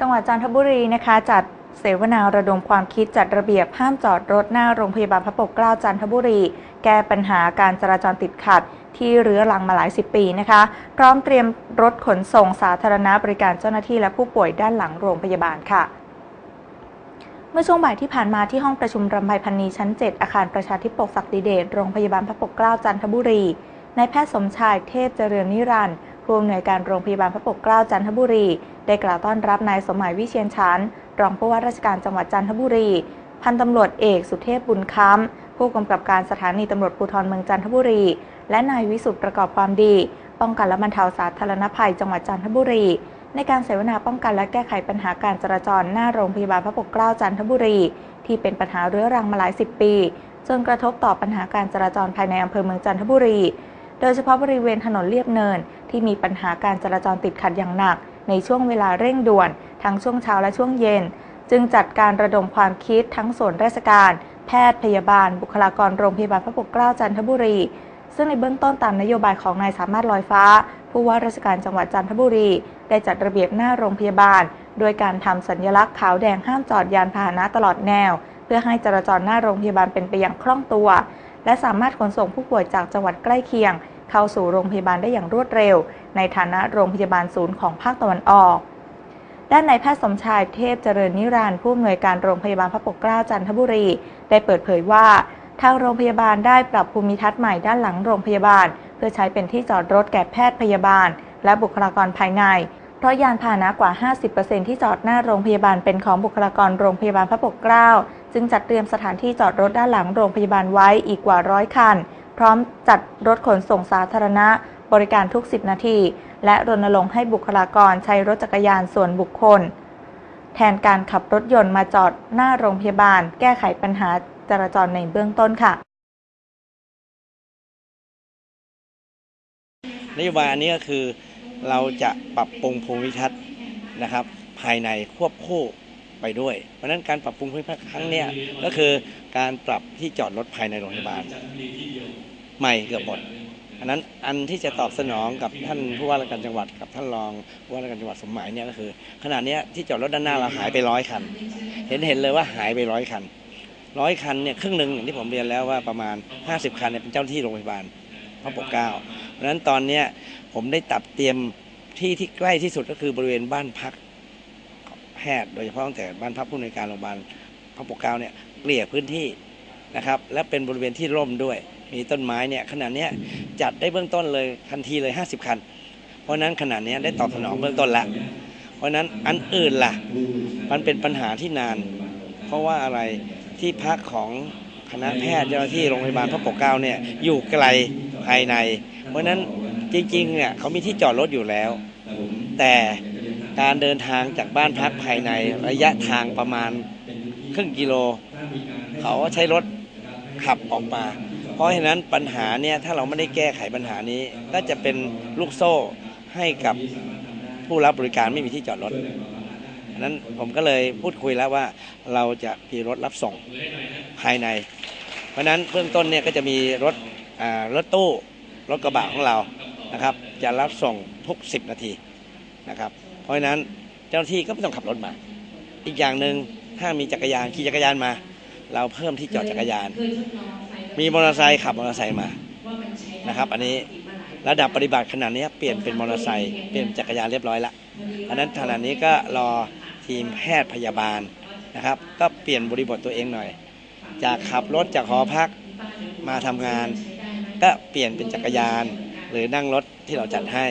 จังหวัดจันทบุรีนะคะจัดเสวนาระดมความคิดจัดระเบียบห้ามจอดรถหน้าโรงพยาบาลพระปกเกล้าจันทบุรี แก้ปัญหาการจราจรติดขัด ที่เรื้อรังมาหลายสิบปีนะคะ พร้อมเตรียมรถขนส่งสาธารณะบริการเจ้าหน้าที่และผู้ป่วยด้านหลังโรงพยาบาลค่ะเมื่อช่วงบ่ายที่ผ่านมาที่ห้องประชุมรำไพพันนีชั้น 7 อาคารประชาธิปกศักดิเดชโรงพยาบาลพระปกเกล้าจันทบุรีนายแพทย์สมชายเทพเจริญนิรันดร์ ผู้อำนวยการโรงพยาบาลพระปกเกล้าจันทบุรี ได้กล่าวต้อนรับนายสมหมายวิเชียนชันรองผู้ว่าราชการจังหวัดจันทบุรี พันตำรวจเอกสุเทพบุญค้ำผู้กำกับการสถานีตำรวจภูธรเมืองจันทบุรี และนายวิสุทธ์ประกอบความดี ป้องกันและบรรเทาสาธารณภัยจังหวัดจันทบุรี ในการเสวนาป้องกันและแก้ไขปัญหาการจราจรหน้าโรงพยาบาลพระปกเกล้าจันทบุรี ที่เป็นปัญหาเรื้อรังมาหลายสิบปีจนกระทบต่อปัญหาการจราจรภายในอำเภอเมืองจันทบุรี โดยเฉพาะบริเวณถนนเลียบเนิน ที่มีปัญหาการจราจรติดขัดอย่างหนัก ในช่วงเวลาเร่งด่วน ทั้งช่วงเช้าและช่วงเย็น จึงจัดการระดมความคิดทั้งส่วนราชการ แพทย์พยาบาล บุคลากรโรงพยาบาลพระปกเกล้าจันทบุรี ซึ่งในเบื้องต้นตามนโยบายของนายสามารถลอยฟ้า ผู้ว่าราชการจังหวัดจันทบุรี ได้จัดระเบียบหน้าโรงพยาบาล โดยการทำสัญลักษณ์ขาวแดงห้ามจอดยานพาหนะตลอดแนว เพื่อให้จราจรหน้าโรงพยาบาลเป็นไปอย่างคล่องตัว และสามารถขนส่งผู้ป่วยจากจังหวัดใกล้เคียง เข้าสู่โรงพยาบาลได้อย่างรวดเร็ว ในฐานะโรงพยาบาลศูนย์ของภาคตะวันออก ด้านนายแพทย์สมชายเทพเจริญนิรันดร์ผู้อำนวยการโรงพยาบาลพระปกเกล้าจันทบุรี ได้เปิดเผยว่าทางโรงพยาบาลได้ปรับภูมิทัศน์ใหม่ด้านหลังโรงพยาบาล เพื่อใช้เป็นที่จอดรถแก่แพทย์พยาบาล และบุคลากรภายใน เพราะยานพาหนะกว่า 50%ที่จอดหน้าโรงพยาบาลเป็นของบุคลากรโรงพยาบาลพระปกเกล้า จึงจัดเตรียมสถานที่จอดรถด้านหลังโรงพยาบาลไว้อีกกว่าร้อยคัน พร้อมจัดรถขนส่งสาธารณะบริการทุก 10 นาที และรณรงค์ให้บุคลากรใช้รถจักรยานส่วนบุคคล แทนการขับรถยนต์มาจอดหน้าโรงพยาบาล แก้ไขปัญหาจราจรในเบื้องต้นค่ะนโยบายอันนี้ก็คือเราจะปรับปรุงภูมิทัศน์นะครับ ภายในควบคู่ ไปด้วย เพราะฉะนั้นการปรับปรุงภูมิทัศน์ครั้งเนี้ยก็คือการปรับที่จอดรถภายในโรงพยาบาลใหม่เกือบหมดอันนั้นอันที่จะตอบสนองกับท่านผู้ว่าราชการจังหวัดกับท่านรองผู้ว่าราชการจังหวัดสมหมายเนี่ยก็คือขณะเนี้ยที่จอดรถด้านหน้าเราหายไปร้อยคัน เห็นเห็นเลยว่าหายไปร้อยคันร้อยคันเนี่ยครึ่งหนึ่งอย่างที่ผมเรียนแล้วว่าประมาณ 50 คันเนี่ยเป็นเจ้าหน้าที่โรงพยาบาลพระปกเกล้าเพราะฉะนั้นตอนเนี้ยผมได้ตัดเตรียมที่ที่ใกล้ที่สุดก็คือบริเวณบ้านพักแพทย์โดยเฉพาะตั้งแต่บ้านพักผู้ในวยการโรงพยาบาลพระปกเกล้าเนี่ยเกลี่ยพื้นที่นะครับ และเป็นบริเวณที่ร่มด้วย มีต้นไม้เนี่ยขนาดนี้จัดได้เบื้องต้นเลยทันทีเลย 50 คัน เพราะนั้นขนาดนี้ได้ตอบสนองเบื้องต้นล้วเพราะนั้นอันอื่นล่ะ มันเป็นปัญหาที่นาน เพราะว่าอะไรที่พักของคณะแพทย์เจ้าหน้าที่โรงพยาบาลพระปกเกล้าเนี่ยอยู่ไกลภายใน เพราะฉะนั้นจริงๆเนี่ยเขามีที่จอดรถอยู่แล้ว แต่ การเดินทางจากบ้านพักภายในระยะทางประมาณครึ่งกิโล เขาใช้รถขับออกมา เพราะฉะนั้นปัญหาเนี่ยถ้าเราไม่ได้แก้ไขปัญหานี้ก็จะเป็นลูกโซ่ให้กับผู้รับบริการไม่มีที่จอดรถนนั้นผมก็เลยพูดคุยแล้วว่าเราจะมีรถรับส่งภายใน เพราะนั้นเบื้องต้นเนี่ยก็จะมีรถรถตู้รถกระบะของเรานะครับ จะรับส่งทุก 10 นาทีนะครับ เพราะฉะนั้นเจ้าหน้าที่ก็ไม่ต้องขับรถมา อีกอย่างหนึ่งถ้ามีจักรยานขี่จักรยานมา เราเพิ่มที่จอดจักรยาน มีมอเตอร์ไซค์ขับมอเตอร์ไซค์มานะครับ อันนี้ระดับปฏิบัติขนาดนี้เปลี่ยนเป็นมอเตอร์ไซค์เปลี่ยนเป็นจักรยานเรียบร้อยละอันนั้นขณะนี้ก็รอทีมแพทย์พยาบาลนะครับ ก็เปลี่ยนบริบทตัวเองหน่อย จากขับรถจากหอพักมาทำงาน ก็เปลี่ยนเป็นจักรยาน หรือนั่งรถที่เราจัดให้